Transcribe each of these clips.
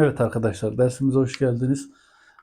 Evet arkadaşlar dersimize hoş geldiniz.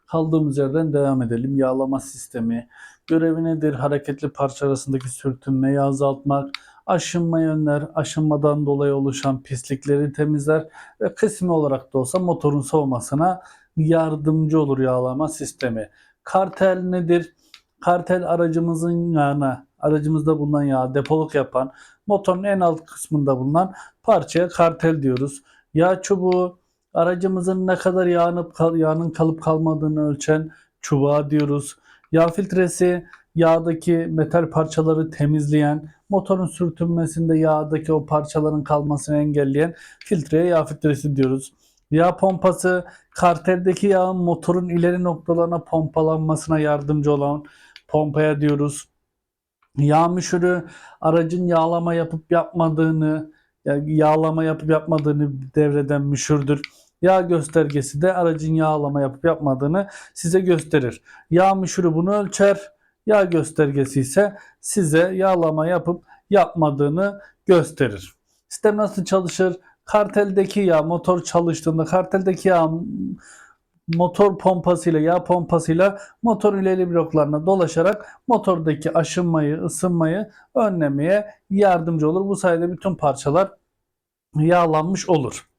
Kaldığımız yerden devam edelim. Yağlama sistemi görevi nedir? Hareketli parça arasındaki sürtünmeyi azaltmak, aşınmayı önler, aşınmadan dolayı oluşan pislikleri temizler ve kısmi olarak da olsa motorun soğumasına yardımcı olur yağlama sistemi. Kartel nedir? Kartel aracımızın yağına, aracımızda bulunan yağı depoluk yapan, motorun en alt kısmında bulunan parçaya kartel diyoruz. Yağ çubuğu aracımızın ne kadar yağınıp kal- yağının kalıp kalmadığını ölçen çubuğa diyoruz. Yağ filtresi yağdaki metal parçaları temizleyen, motorun sürtünmesinde yağdaki o parçaların kalmasını engelleyen filtreye yağ filtresi diyoruz. Yağ pompası karteldeki yağın motorun ileri noktalarına pompalanmasına yardımcı olan pompaya diyoruz. Yağ müşürü aracın yağlama yapıp yapmadığını, yağlama yapıp yapmadığını devreden müşürdür. Yağ göstergesi de aracın yağlama yapıp yapmadığını size gösterir. Yağ müşürü bunu ölçer. Yağ göstergesi ise size yağlama yapıp yapmadığını gösterir. Sistem nasıl çalışır? Karteldeki yağ motor çalıştığında karteldeki yağ motor pompasıyla yağ pompasıyla motorun ileri bloklarına dolaşarak motordaki aşınmayı, ısınmayı önlemeye yardımcı olur. Bu sayede bütün parçalar yağlanmış olur.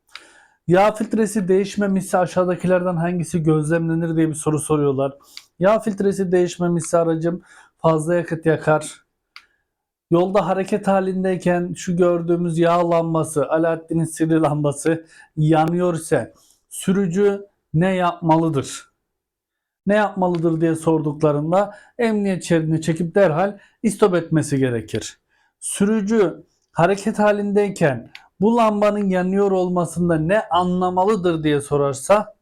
Yağ filtresi değişmemişse aşağıdakilerden hangisi gözlemlenir diye bir soru soruyorlar. Yağ filtresi değişmemişse aracım fazla yakıt yakar. Yolda hareket halindeyken şu gördüğümüz yağ lambası, Alaaddin'in sihirli lambası yanıyor ise sürücü ne yapmalıdır? Ne yapmalıdır diye sorduklarında emniyet şeridine çekip derhal istop etmesi gerekir. Sürücü hareket halindeyken bu lambanın yanıyor olmasında ne anlamalıdır diye sorarsa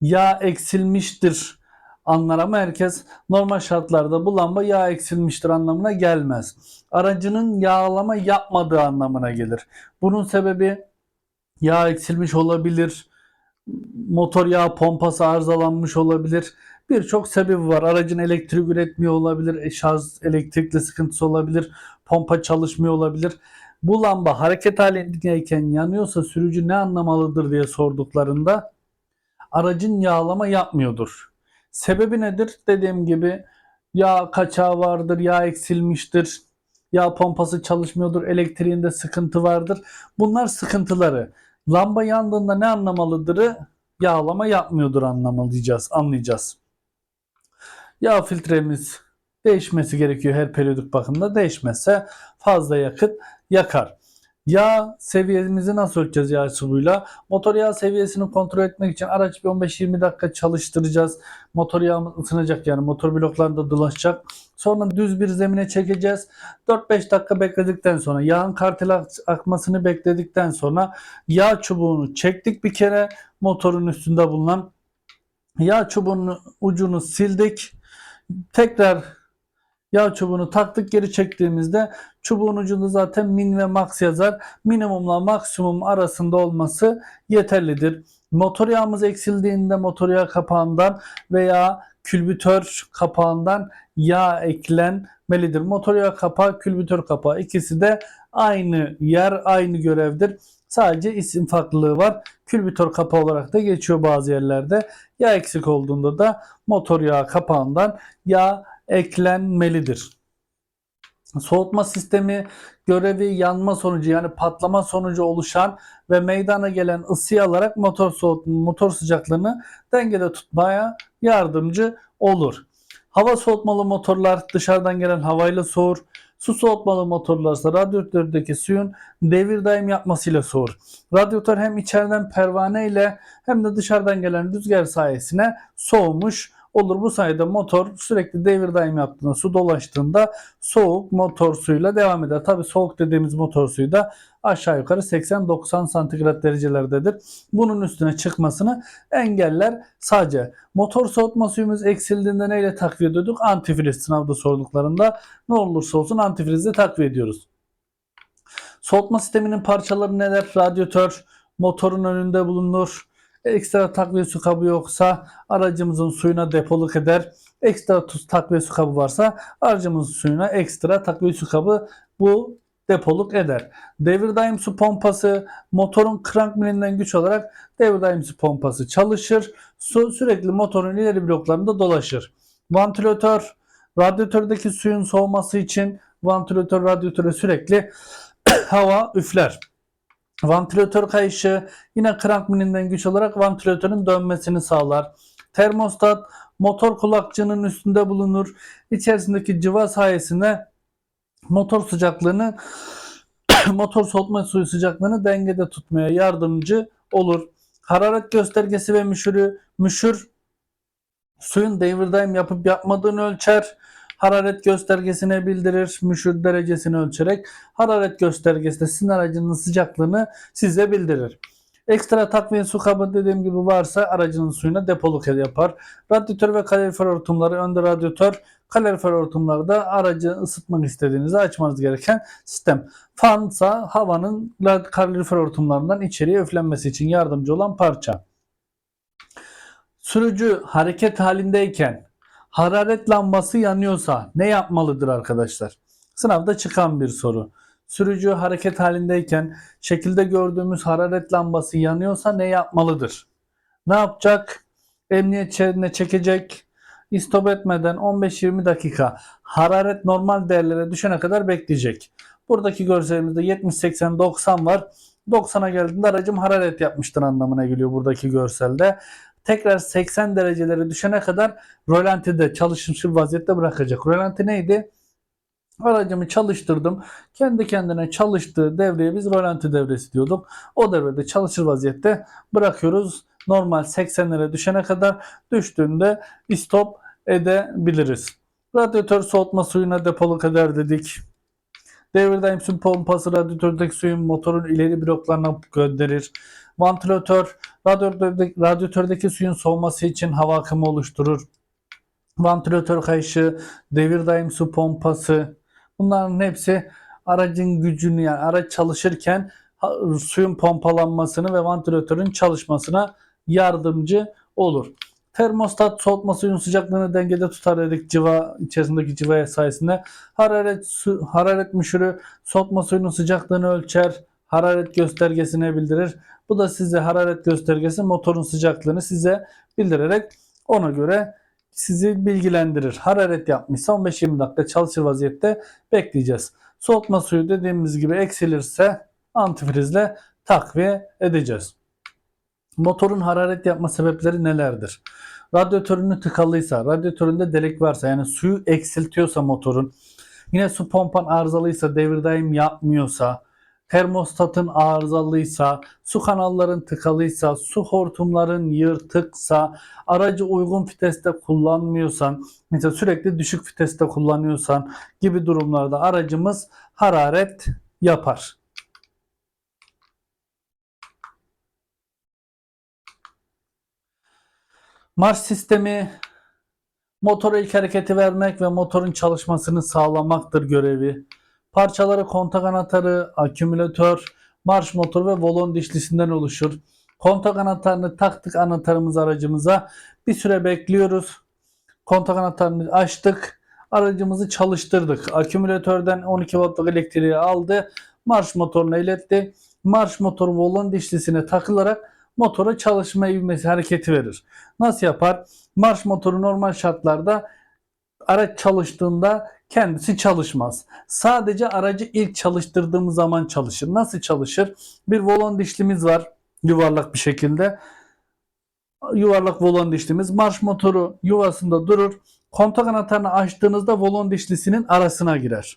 yağ eksilmiştir anlar ama herkes normal şartlarda bu lamba yağ eksilmiştir anlamına gelmez. Aracının yağlama yapmadığı anlamına gelir. Bunun sebebi yağ eksilmiş olabilir, motor yağ pompası arızalanmış olabilir. Birçok sebebi var. Aracın elektrik üretmiyor olabilir, e, şarj elektrikli sıkıntısı olabilir, pompa çalışmıyor olabilir. Bu lamba hareket halindeyken yanıyorsa sürücü ne anlamalıdır diye sorduklarında aracın yağlama yapmıyordur. Sebebi nedir? Dediğim gibi yağ kaçağı vardır, yağ eksilmiştir, yağ pompası çalışmıyordur, elektriğinde sıkıntı vardır. Bunlar sıkıntıları. Lamba yandığında ne anlamalıdırı yağlama yapmıyordur anlamalıyacağız, anlayacağız. Yağ filtremiz değişmesi gerekiyor her periyodik bakımda. Değişmezse fazla yakıt yakar. Yağ seviyemizi nasıl ölçeceğiz yağ çubuğuyla? Motor yağ seviyesini kontrol etmek için araç bir 15-20 dakika çalıştıracağız. Motor yağımız ısınacak yani motor bloklarında dolaşacak. Sonra düz bir zemine çekeceğiz. 4-5 dakika bekledikten sonra yağın kartel ak- akmasını bekledikten sonra yağ çubuğunu çektik bir kere motorun üstünde bulunan yağ çubuğunun ucunu sildik. Tekrar yağ çubuğunu taktık geri çektiğimizde çubuğun ucunda zaten min ve max yazar. Minimumla maksimum arasında olması yeterlidir. Motor yağımız eksildiğinde motor yağ kapağından veya külbütör kapağından yağ eklenmelidir. Motor yağ kapağı, külbütör kapağı ikisi de aynı yer, aynı görevdir. Sadece isim farklılığı var. Külbütör kapağı olarak da geçiyor bazı yerlerde. Yağ eksik olduğunda da motor yağ kapağından yağ eklenmelidir. Soğutma sistemi görevi yanma sonucu yani patlama sonucu oluşan ve meydana gelen ısıyı alarak motor soğut motor sıcaklığını dengede tutmaya yardımcı olur. Hava soğutmalı motorlar dışarıdan gelen havayla soğur. Su soğutmalı motorlarsa radyatördeki suyun devir daim yapmasıyla soğur. Radyatör hem içeriden pervane ile hem de dışarıdan gelen rüzgar sayesinde soğumuş olur. Bu sayede motor sürekli devir daim yaptığında su dolaştığında soğuk motor suyuyla devam eder. Tabi soğuk dediğimiz motor suyu da aşağı yukarı 80-90 santigrat derecelerdedir. Bunun üstüne çıkmasını engeller. Sadece motor soğutma suyumuz eksildiğinde neyle takviye ediyorduk? Antifriz sınavda sorduklarında ne olursa olsun antifrizle takviye ediyoruz. Soğutma sisteminin parçaları neler? Radyatör, motorun önünde bulunur. Ekstra takviye su kabı yoksa aracımızın suyuna depoluk eder. Ekstra tuz takviye su kabı varsa aracımızın suyuna ekstra takviye su kabı bu depoluk eder. Devir daim su pompası motorun crank milinden güç olarak devir daim su pompası çalışır. Su sürekli motorun ileri bloklarında dolaşır. Vantilatör radyatördeki suyun soğuması için vantilatör radyatöre sürekli hava üfler. Vantilatör kayışı yine crank milinden güç olarak vantilatörün dönmesini sağlar. Termostat motor kulakçığının üstünde bulunur. İçerisindeki cıva sayesinde motor sıcaklığını motor soğutma suyu sıcaklığını dengede tutmaya yardımcı olur. Hararet göstergesi ve müşürü müşür suyun devir daim yapıp yapmadığını ölçer. Hararet göstergesine bildirir. Müşür derecesini ölçerek hararet göstergesi de sizin aracının sıcaklığını size bildirir. Ekstra takviye su kabı dediğim gibi varsa aracının suyuna depoluk yapar. Radyatör ve kalorifer hortumları önde radyatör, kalorifer hortumları da aracı ısıtmak istediğinizde açmanız gereken sistem. Fansa havanın kalorifer hortumlarından içeriye üflenmesi için yardımcı olan parça. Sürücü hareket halindeyken hararet lambası yanıyorsa ne yapmalıdır arkadaşlar? Sınavda çıkan bir soru. Sürücü hareket halindeyken şekilde gördüğümüz hararet lambası yanıyorsa ne yapmalıdır? Ne yapacak? Emniyet şeridine çekecek. İstop etmeden 15-20 dakika hararet normal değerlere düşene kadar bekleyecek. Buradaki görselimizde 70, 80, 90 var. 90'a geldiğinde aracım hararet yapmıştır anlamına geliyor buradaki görselde. Tekrar 80 derecelere düşene kadar rölantide çalışmış vaziyette bırakacak. Rölanti neydi? Aracımı çalıştırdım. Kendi kendine çalıştığı devreye biz rölanti devresi diyorduk. O devrede çalışır vaziyette bırakıyoruz. Normal 80'lere düşene kadar düştüğünde stop edebiliriz. Radyatör soğutma suyuna depoluk eder dedik. Devir daim pompası radyatördeki suyun motorun ileri bloklarına gönderir. Vantilatör radyatördeki, suyun soğuması için hava akımı oluşturur. Vantilatör kayışı, devir daim su pompası bunların hepsi aracın gücünü yani araç çalışırken suyun pompalanmasını ve vantilatörün çalışmasına yardımcı olur. Termostat soğutma suyun sıcaklığını dengede tutar dedik cıva içerisindeki cıva sayesinde. Hararet su, hararet müşürü soğutma suyunun sıcaklığını ölçer. Hararet göstergesine bildirir. Bu da size hararet göstergesi motorun sıcaklığını size bildirerek ona göre sizi bilgilendirir. Hararet yapmışsa 15-20 dakika çalışır vaziyette bekleyeceğiz. Soğutma suyu dediğimiz gibi eksilirse antifrizle takviye edeceğiz. Motorun hararet yapma sebepleri nelerdir? Radyatörünü tıkalıysa, radyatöründe delik varsa yani suyu eksiltiyorsa motorun, yine su pompan arızalıysa, devir daim yapmıyorsa, termostatın arızalıysa, su kanalların tıkalıysa, su hortumların yırtıksa, aracı uygun viteste kullanmıyorsan, mesela sürekli düşük viteste kullanıyorsan gibi durumlarda aracımız hararet yapar. Marş sistemi motora ilk hareketi vermek ve motorun çalışmasını sağlamaktır görevi. Parçaları kontak anahtarı, akümülatör, marş motoru ve volon dişlisinden oluşur. Kontak anahtarını taktık anahtarımız aracımıza. Bir süre bekliyoruz. Kontak anahtarını açtık. Aracımızı çalıştırdık. Akümülatörden 12 wattlık elektriği aldı. Marş motoruna iletti. Marş motoru volon dişlisine takılarak motora çalışma ivmesi hareketi verir. Nasıl yapar? Marş motoru normal şartlarda araç çalıştığında kendisi çalışmaz. Sadece aracı ilk çalıştırdığımız zaman çalışır. Nasıl çalışır? Bir volon dişlimiz var yuvarlak bir şekilde. Yuvarlak volon dişlimiz. Marş motoru yuvasında durur. Kontak anahtarını açtığınızda volon dişlisinin arasına girer.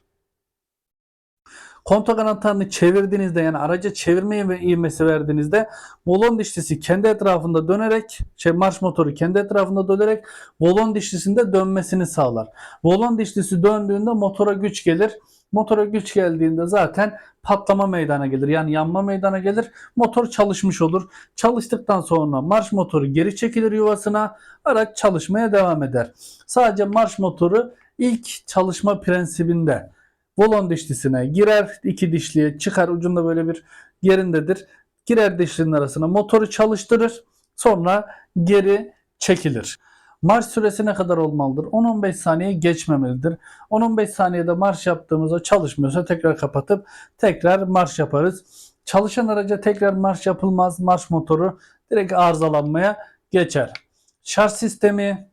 Kontak anahtarını çevirdiğinizde yani araca çevirme ivmesi verdiğinizde volon dişlisi kendi etrafında dönerek şey marş motoru kendi etrafında dönerek volon dişlisinde dönmesini sağlar. Volon dişlisi döndüğünde motora güç gelir. Motora güç geldiğinde zaten patlama meydana gelir. Yani yanma meydana gelir. Motor çalışmış olur. Çalıştıktan sonra marş motoru geri çekilir yuvasına. Araç çalışmaya devam eder. Sadece marş motoru ilk çalışma prensibinde volon dişlisine girer. iki dişliye çıkar. Ucunda böyle bir yerindedir. Girer dişlinin arasına motoru çalıştırır. Sonra geri çekilir. Marş süresi ne kadar olmalıdır? 10-15 saniye geçmemelidir. 10-15 saniyede marş yaptığımızda çalışmıyorsa tekrar kapatıp tekrar marş yaparız. Çalışan araca tekrar marş yapılmaz. Marş motoru direkt arızalanmaya geçer. Şarj sistemi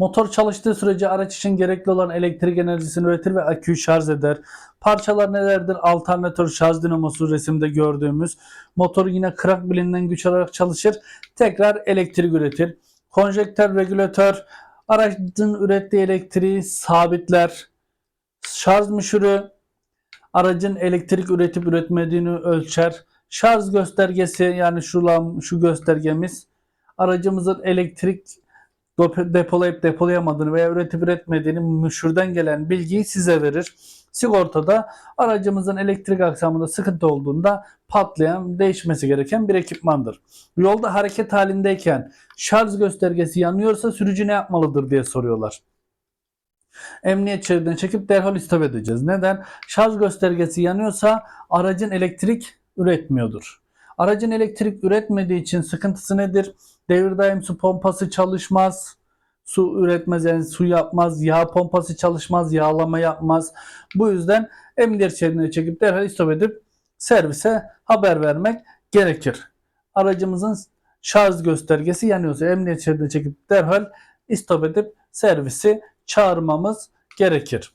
Motor çalıştığı sürece araç için gerekli olan elektrik enerjisini üretir ve aküyü şarj eder. Parçalar nelerdir? Alternatör şarj dinamosu resimde gördüğümüz. Motor yine krak bilinden güç alarak çalışır. Tekrar elektrik üretir. Konjektör, regülatör aracın ürettiği elektriği sabitler. Şarj müşürü aracın elektrik üretip üretmediğini ölçer. Şarj göstergesi yani şu, şu göstergemiz aracımızın elektrik depolayıp depolayamadığını veya üretip üretmediğini müşürden gelen bilgiyi size verir. Sigortada aracımızın elektrik aksamında sıkıntı olduğunda patlayan, değişmesi gereken bir ekipmandır. Yolda hareket halindeyken şarj göstergesi yanıyorsa sürücü ne yapmalıdır diye soruyorlar. Emniyet şeridinden çekip derhal istop edeceğiz. Neden? Şarj göstergesi yanıyorsa aracın elektrik üretmiyordur. Aracın elektrik üretmediği için sıkıntısı nedir? Devir daim su pompası çalışmaz. Su üretmez yani su yapmaz. Yağ pompası çalışmaz. Yağlama yapmaz. Bu yüzden emniyet şeridine çekip derhal istop edip servise haber vermek gerekir. Aracımızın şarj göstergesi yanıyorsa emniyet şeridine çekip derhal istop edip servisi çağırmamız gerekir.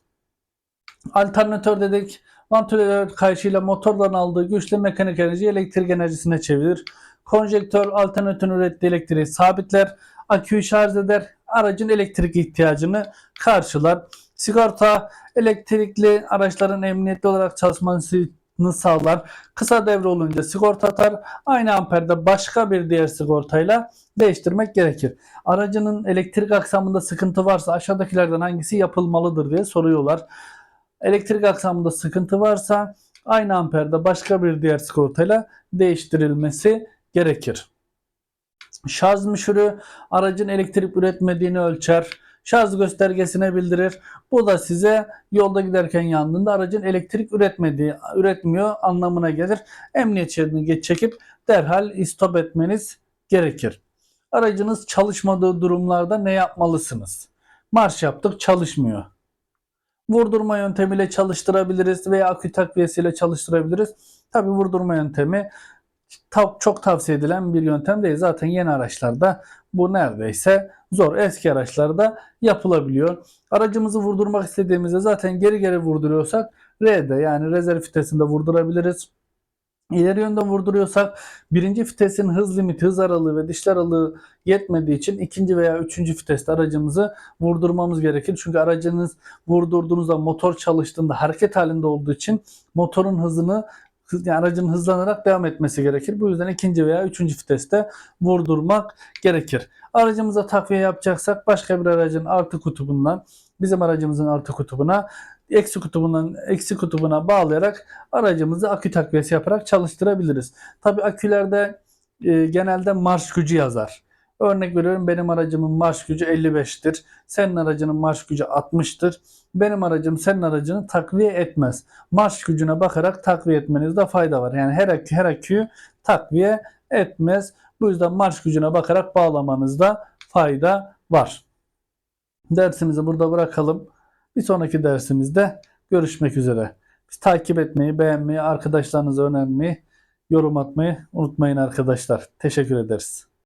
Alternatör dedik. Vantilatör kayışıyla motordan aldığı güçle mekanik enerjiyi elektrik enerjisine çevirir. Konjektör alternatörün ürettiği elektriği sabitler. Aküyü şarj eder. Aracın elektrik ihtiyacını karşılar. Sigorta elektrikli araçların emniyetli olarak çalışmasını sağlar. Kısa devre olunca sigorta atar. Aynı amperde başka bir diğer sigortayla değiştirmek gerekir. Aracının elektrik aksamında sıkıntı varsa aşağıdakilerden hangisi yapılmalıdır diye soruyorlar. Elektrik aksamında sıkıntı varsa aynı amperde başka bir diğer sigortayla değiştirilmesi gerekir. Şarj müşürü aracın elektrik üretmediğini ölçer. Şarj göstergesine bildirir. Bu da size yolda giderken yandığında aracın elektrik üretmediği, üretmiyor anlamına gelir. Emniyet şeridini geç çekip derhal istop etmeniz gerekir. Aracınız çalışmadığı durumlarda ne yapmalısınız? Marş yaptık çalışmıyor. Vurdurma yöntemiyle çalıştırabiliriz veya akü takviyesiyle çalıştırabiliriz. Tabi vurdurma yöntemi çok tavsiye edilen bir yöntem değil. Zaten yeni araçlarda bu neredeyse zor. Eski araçlarda yapılabiliyor. Aracımızı vurdurmak istediğimizde zaten geri geri vurduruyorsak R'de yani rezerv vitesinde vurdurabiliriz. İleri yönde vurduruyorsak birinci vitesin hız limiti, hız aralığı ve dişli aralığı yetmediği için ikinci veya üçüncü viteste aracımızı vurdurmamız gerekir. Çünkü aracınız vurdurduğunuzda motor çalıştığında hareket halinde olduğu için motorun hızını hız- yani aracın hızlanarak devam etmesi gerekir. Bu yüzden ikinci veya üçüncü viteste vurdurmak gerekir. Aracımıza takviye yapacaksak başka bir aracın artı kutubundan bizim aracımızın artı kutubuna eksi kutubundan eksi kutubuna bağlayarak aracımızı akü takviyesi yaparak çalıştırabiliriz. Tabi akülerde e, genelde marş gücü yazar. Örnek veriyorum benim aracımın marş gücü 55'tir. Senin aracının marş gücü 60'tır. Benim aracım senin aracını takviye etmez. Marş gücüne bakarak takviye etmenizde fayda var. Yani her akü her aküyü takviye etmez. Bu yüzden marş gücüne bakarak bağlamanızda fayda var. Dersimizi burada bırakalım. Bir sonraki dersimizde görüşmek üzere. Biz takip etmeyi, beğenmeyi, arkadaşlarınıza önermeyi, yorum atmayı unutmayın arkadaşlar. Teşekkür ederiz.